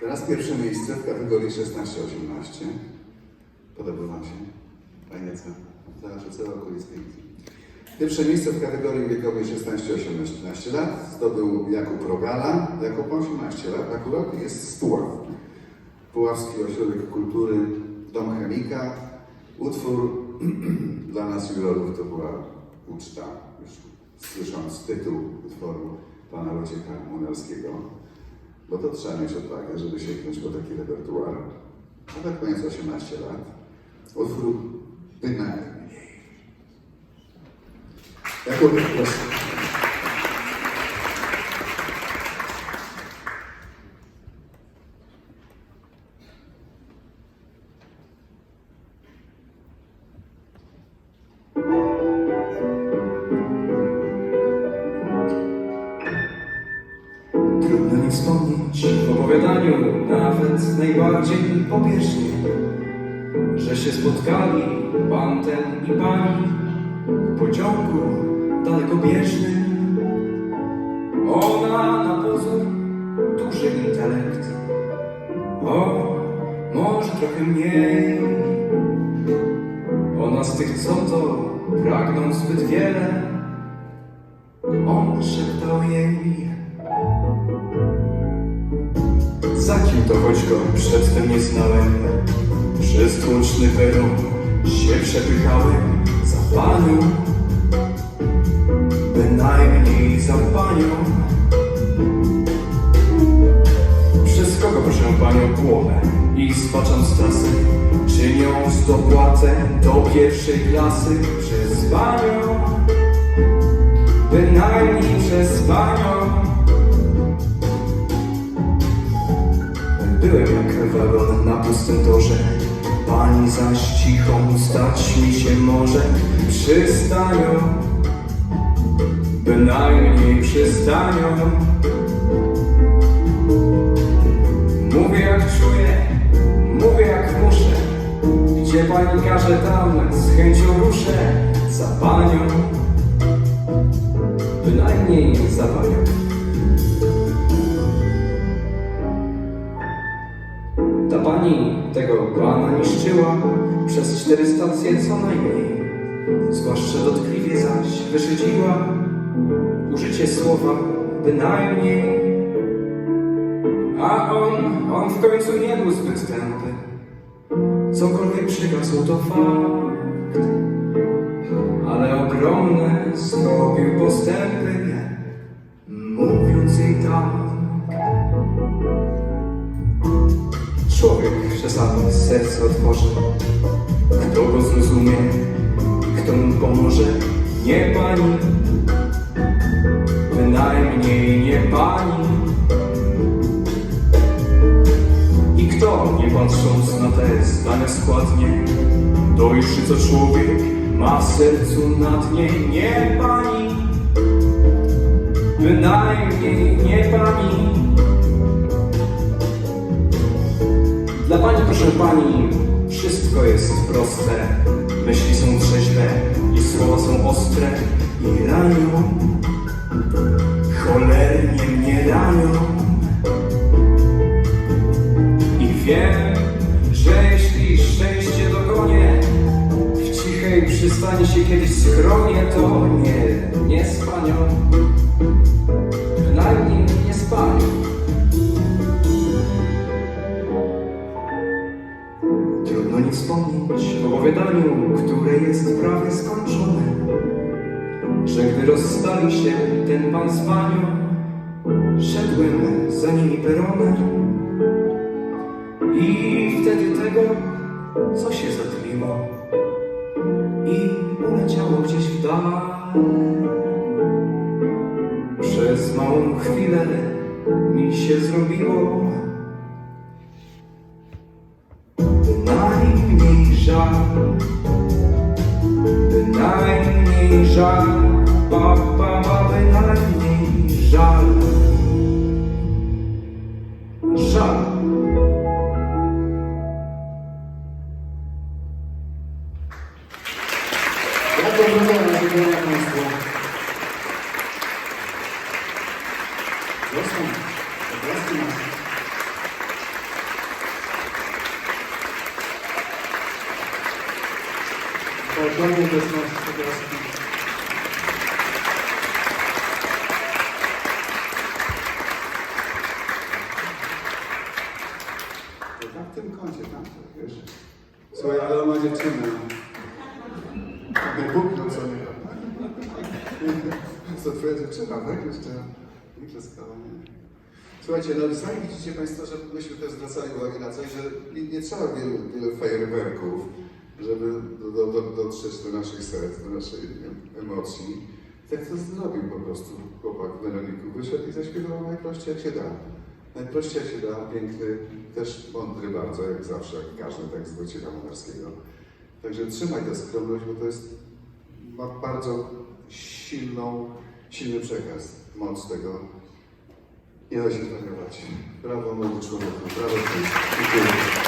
Teraz pierwsze miejsce w kategorii 16-18. Podoba Wam się? Fajnie, co? Zawsze całe okolice. Pierwsze miejsce w kategorii wiekowej 16-18 lat zdobył Jakub Rogala. Jakub ma 18 lat, akurat jest z Puław. Puławski Ośrodek Kultury, Dom Chemika. Utwór dla nas jurorów to była uczta, już słysząc tytuł utworu pana Wojciecha Munarskiego, bo to trzeba mieć odwagę, żeby sięgnąć po taki repertuar. A tak mając 18 lat, utwór bynajmniej. Jakub, wspomnieć w opowiadaniu, nawet najbardziej pobieżnie, że się spotkali pan ten i pani w pociągu dalekobieżnym. Ona na pozór duży intelekt, o, może trochę mniej. Ona z tych, co to pragną zbyt wiele, on szeptał jej. Za kim to choć go przedtem nie znałem Przez tłoczny peron się przepychałem Za panią Bynajmniej za panią Przez kogo proszę panią głowę I spaczam z trasy? Czyniąc dopłatę do pierwszej klasy? Przez panią. Bynajmniej przez panią Byłem jak wagon na pustym torze. Pani zaś cichą stać mi się może. Przystanią Bynajmniej przystanią Mówię jak czuję, mówię jak muszę. Gdzie pani każe tam z chęcią ruszę. Za panią Bynajmniej za panią Pani tego pana niszczyła przez cztery stacje co najmniej. Zwłaszcza dotkliwie zaś wyszydziła użycie słowa bynajmniej. A on, on w końcu nie był zbyt tępy. Cokolwiek przygasł to fakt. Ale ogromne zrobił postępy, mówiąc jej tak. Człowiek czasami serce otworzy, kto go zrozumie, kto mu pomoże. Nie pani, bynajmniej nie pani. I kto, nie patrząc na te zdania składnie, dojrzy co człowiek ma w sercu na dnie. Nie pani, bynajmniej nie pani. Proszę pani, wszystko jest proste. Myśli są trzeźwe i słowa są ostre i ranią. Cholernie mnie ranią. I wiem, że jeśli szczęście dogonię, w cichej przystani się kiedyś schronię, to nie, nie z panią. Prawie skończone, że gdy rozstali się ten pan z panią, szedłem za nimi peronem i wtedy tego, co się zatliło i uleciało gdzieś w dal. Przez małą chwilę mi się zrobiło Bynajmniej жаль, папа мамина дні жаль. Жаль. Пойдем, мы kącie, tam, wiesz. Słuchaj, ale on ma dziewczynę. Nie co nie. To twoja dziewczyna, tak? Jeszcze nie klaskała, nie. Słuchajcie, no sami widzicie Państwo, że myśmy też zwracali uwagę na coś, że nie, nie trzeba wielu, wielu fajerwerków, żeby do, do, do, dotrzeć do naszych serc, do naszej em- emocji. Tak to zrobił po prostu chłopak Weroniku. Wyszedł i zaśpiewał najprościej jak się da. Najprościej się da, piękny, też mądry bardzo, jak zawsze, jak każdy tekst Wojciecha Monarskiego. Także trzymaj tę skromność, bo to jest, ma bardzo silną, silny przekaz, moc tego. Nie da się zwariować. Brawo, młody człowieku, brawo. Dziękuję.